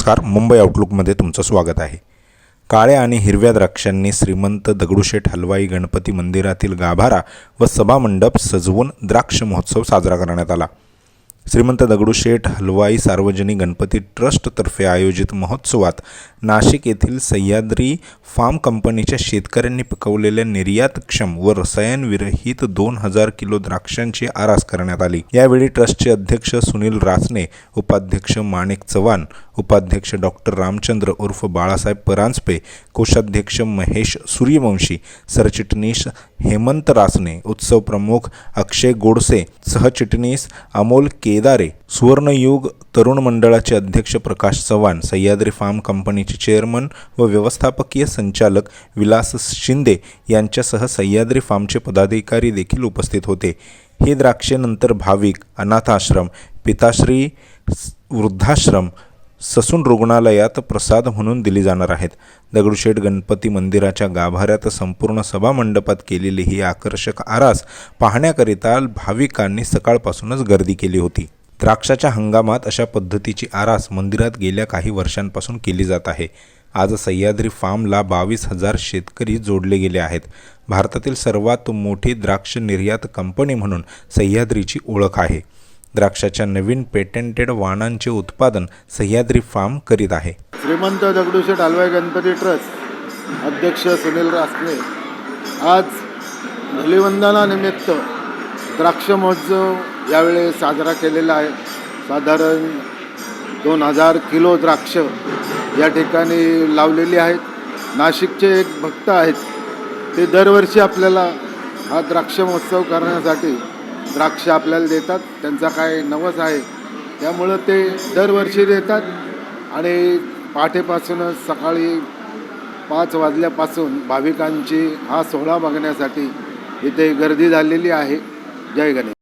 नमस्कार मुंबई आउटलुकमध्ये तुमचं स्वागत आहे. काळ्या आणि हिरव्या द्राक्षांनी श्रीमंत दगडूशेठ हलवाई गणपती मंदिरातील गाभारा व सभामंडप सजवून द्राक्ष महोत्सव साजरा करण्यात आला. श्रीमंत दगडूशेठ हलवाई सार्वजनिक गणपती ट्रस्टतर्फे आयोजित महोत्सवात नाशिक येथील सह्याद्री फार्म कंपनीच्या शेतकऱ्यांनी पिकवलेल्या निर्यातक्षम व रसायनविरहित दोन हजार किलो द्राक्षांची आरास करण्यात आली. यावेळी ट्रस्टचे अध्यक्ष सुनील रासने उपाध्यक्ष माणिक चव्हाण उपाध्यक्ष डॉक्टर रामचंद्र उर्फ बाळासाहेब परांजपे कोषाध्यक्ष महेश सूर्यवंशी सरचिटणीस हेमंत रासने उत्सव प्रमुख अक्षय गोडसे सहचिटणीस अमोल केदारे सुवर्णयुग तरुण मंडळाचे अध्यक्ष प्रकाश चव्हाण सह्याद्री फार्म कंपनीचे चेअरमन व व्यवस्थापकीय संचालक विलास शिंदे यांच्यासह सह्याद्री फार्मचे पदाधिकारी देखील उपस्थित होते. हे द्राक्षेनंतर भाविक अनाथाश्रम पिताश्री वृद्धाश्रम ससून रुग्णालयात प्रसाद म्हणून दिली जाणार आहेत. दगडूशेठ गणपती मंदिराच्या गाभाऱ्यात संपूर्ण सभामंडपात केलेली ही आकर्षक आरास पाहण्याकरिता भाविकांनी सकाळपासूनच गर्दी केली होती. द्राक्षाच्या हंगामात अशा पद्धतीची आरास मंदिरात गेल्या काही वर्षांपासून केली जात आहे. आज सह्याद्री फार्मला बावीस हजार शेतकरी जोडले गेले आहेत. भारतातील सर्वात मोठी द्राक्ष निर्यात कंपनी म्हणून सह्याद्रीची ओळख आहे. द्राक्षाच्या नवीन पेटेंटेड वाणांचे उत्पादन सह्याद्री फार्म करीत आहे. श्रीमंत दगडूशेठ हलवाई गणपती ट्रस्ट अध्यक्ष सुनील रासने आज धुलिवंदनानिमित्त द्राक्ष महोत्सव यावेळी साजरा केलेला आहे. साधारण दोन हजार किलो द्राक्ष या ठिकाणी लावलेली आहेत. नाशिकचे एक भक्त आहेत. ते दरवर्षी आपल्याला हा द्राक्ष महोत्सव करण्यासाठी द्राक्ष आपल्याला देतात. त्यांचा काय नवस आहे. त्यामुळं ते दरवर्षी देतात. आणि पहाटेपासूनच सकाळी पाच वाजल्यापासून भाविकांची हा सोहळा बघण्यासाठी इथे गर्दी झालेली आहे. जय गणेश.